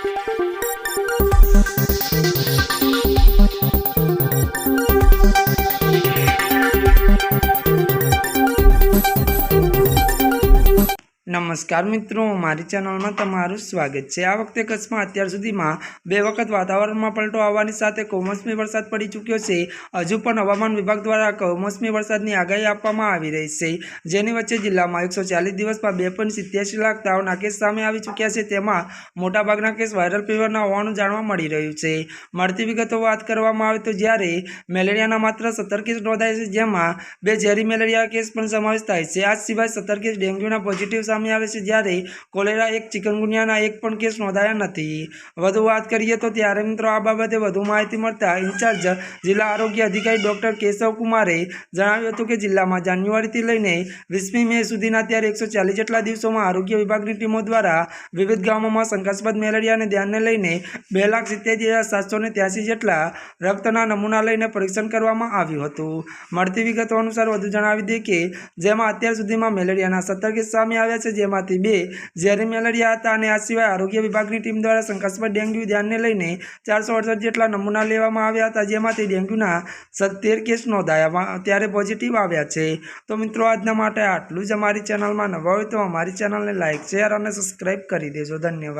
Thank you. નમસ્કાર મિત્રો, મારી ચેનલમાં તમારું સ્વાગત છે. આ વખતે કચ્છમાં અત્યાર સુધીમાં બે વખત વાતાવરણમાં પલટો આવવાની સાથે કમોસમી વરસાદ પડી ચૂક્યો છે. હજુ પણ હવામાન વિભાગ દ્વારા કમોસમી વરસાદની આગાહી આપવામાં આવી રહી છે. જેની વચ્ચે જિલ્લામાં એકસો ચાલીસ દિવસમાં બે પોઈન્ટ સિત્યાસી લાખ તાવના કેસ સામે આવી ચૂક્યા છે. તેમાં મોટાભાગના કેસ વાયરલ ફીવરના હોવાનું જાણવા મળી રહ્યું છે. મળતી વિગતો વાત કરવામાં આવે તો જ્યારે મેલેરિયાના માત્ર સત્તર કેસ નોંધાય છે, જેમાં બે ઝેરી મેલેરિયા કેસ પણ સમાવેશ થાય છે. આ સિવાય સત્તર કેસ ડેન્ગ્યુના પોઝિટિવ સામે આવે છે જ્યારે કોલેરા એક ચિકનગુનિયાના એક પણ કેસ નોંધાયા નથી. વધુ વાત કરીએ તો ત્યારે મિત્રો આ બાબતે વધુ માહિતી મળતા ઇન્ચાર્જ જિલ્લા આરોગ્ય અધિકારી ડોક્ટર કેશવ કુમારે જણાવ્યું હતું કે જિલ્લામાં જાન્યુઆરીથી લઈને વીસમી મે સુધીના ત્યારે એકસો જેટલા દિવસોમાં આરોગ્ય વિભાગની ટીમો દ્વારા વિવિધ ગામોમાં શંકાસ્પદ મેલેરિયાને ધ્યાનને લઈને બે લાખ સિત્તેર હજાર સાતસો ત્યાસી જેટલા રક્તના નમૂના લઈને પરીક્ષણ કરવામાં આવ્યું હતું. મળતી વિગતો અનુસાર વધુ જણાવી દઈએ કે જેમાં અત્યાર સુધીમાં મેલેરિયાના સત્તર કેસ સામે આવ્યા છે જેમાંથી બે ઝેરી મેલેરિયા હતા અને આ સિવાય આરોગ્ય વિભાગની ટીમ દ્વારા શંકાસ્પદ ડેન્ગ્યુ ધ્યાનને લઈને ચારસો અડસઠ જેટલા નમૂના લેવામાં આવ્યા હતા, જેમાંથી ડેન્ગ્યુના સત્તેર કેસ નોંધાયા ત્યારે પોઝિટિવ આવ્યા છે. તો મિત્રો, આજના માટે આટલું જ અમારી ચેનલમાં નવા હોય તો અમારી ચેનલને લાઇક શેર અને સબસ્ક્રાઈબ કરી દેજો. ધન્યવાદ.